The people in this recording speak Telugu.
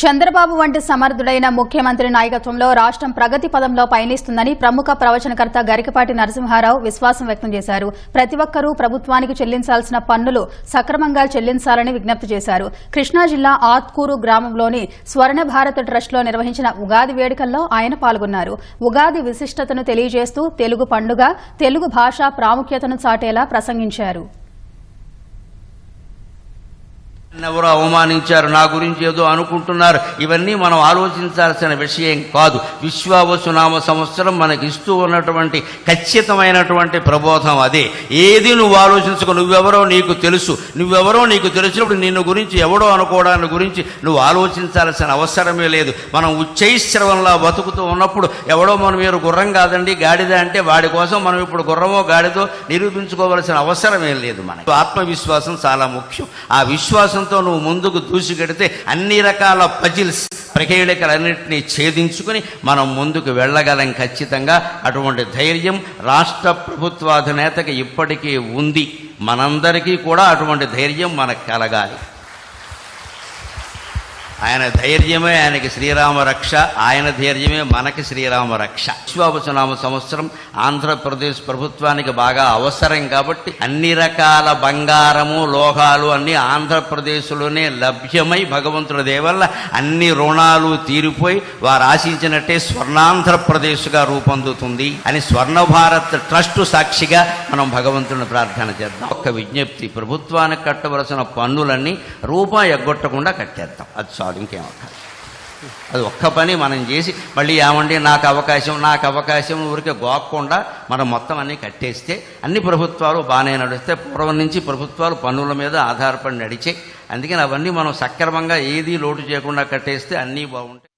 చంద్రబాబు వంటి సమర్థుడైన ముఖ్యమంత్రి నాయకత్వంలో రాష్ట్రం ప్రగతి పదంలో పయనిస్తుందని ప్రముఖ ప్రవచనకర్త గరికపాటి నరసింహారావు విశ్వాసం వ్యక్తం చేశారు. ప్రతి ఒక్కరూ ప్రభుత్వానికి చెల్లించాల్సిన పన్నులు సక్రమంగా చెల్లించాలని విజ్ఞప్తి చేశారు. కృష్ణా జిల్లా ఆత్కూరు గ్రామంలోని స్వర్ణ భారత్ ట్రస్ట్లో నిర్వహించిన ఉగాది వేడుకల్లో ఆయన పాల్గొన్నారు. ఉగాది విశిష్టతను తెలియజేస్తూ తెలుగు పండుగ తెలుగు భాష ప్రాముఖ్యతను చాటేలా ప్రసంగించారు. ఎవరో అవమానించారు నా గురించి ఏదో అనుకుంటున్నారు. ఇవన్నీ మనం ఆలోచించాల్సిన విషయం కాదు. విశ్వావసునామ సంవత్సరం మనకి ఇస్తూ ఉన్నటువంటి ఖచ్చితమైనటువంటి ప్రబోధం అదే. ఏది నువ్వు ఆలోచించుకో నువ్వెవరో నీకు తెలుసు. నువ్వెవరో నీకు తెలిసినప్పుడు నిన్ను గురించి ఎవడో అనుకోవడాన్ని గురించి నువ్వు ఆలోచించాల్సిన అవసరమే లేదు. మనం ఉచ్చైశ్రవంలా బతుకుతూ ఉన్నప్పుడు ఎవడో మనం మీరు గుర్రం కాదండి గాడిద అంటే వాడి కోసం మనం ఇప్పుడు గుర్రమో గాడిదో నిరూపించుకోవాల్సిన అవసరమే లేదు మనకి. ఆత్మవిశ్వాసం చాలా ముఖ్యం. ఆ విశ్వాసం విశ్వాసంతో నువ్వు ముందుకు దూసుకెడితే అన్ని రకాల పజిల్స్ ప్రకేళికలన్నింటినీ ఛేదించుకుని మనం ముందుకు వెళ్ళగలం ఖచ్చితంగా. అటువంటి ధైర్యం రాష్ట్ర ప్రభుత్వాధినేతకి ఇప్పటికీ ఉంది. మనందరికీ కూడా అటువంటి ధైర్యం మనకు కలగాలి. ఆయన ధైర్యమే ఆయనకి శ్రీరామ రక్ష ఆయన ధైర్యమే మనకి శ్రీరామ రక్ష. విశ్వావసనామ సంవత్సరం ఆంధ్రప్రదేశ్ ప్రభుత్వానికి బాగా అవసరం కాబట్టి అన్ని రకాల బంగారము లోహాలు అన్ని ఆంధ్రప్రదేశ్లోనే లభ్యమై భగవంతుడి దేవల్ల అన్ని రుణాలు తీరిపోయి వారు ఆశించినట్టే స్వర్ణాంధ్రప్రదేశ్గా రూపొందుతుంది అని స్వర్ణ భారత్ ట్రస్ట్ సాక్షిగా మనం భగవంతుని ప్రార్థన చేద్దాం. ఒక్క విజ్ఞప్తి ప్రభుత్వానికి కట్టవలసిన పన్నులన్నీ రూపాయి ఎగ్గొట్టకుండా కట్టేద్దాం. అది చాలు ఇంకేం అక్కర్లేదు. అది ఒక్క పని మనం చేసి మళ్ళీ ఏమండి నాకు అవకాశం నాకు అవకాశం ఊరికే గోక్కుండా మనం మొత్తం అన్నీ కట్టేస్తే అన్ని ప్రభుత్వాలు బాగానే నడిస్తే పూర్వం నుంచి ప్రభుత్వాలు పన్నుల మీద ఆధారపడి నడిచాయి. అందుకని అవన్నీ మనం సక్రమంగా ఏదీ లోటు చేయకుండా కట్టేస్తే అన్నీ బాగుంటాయి.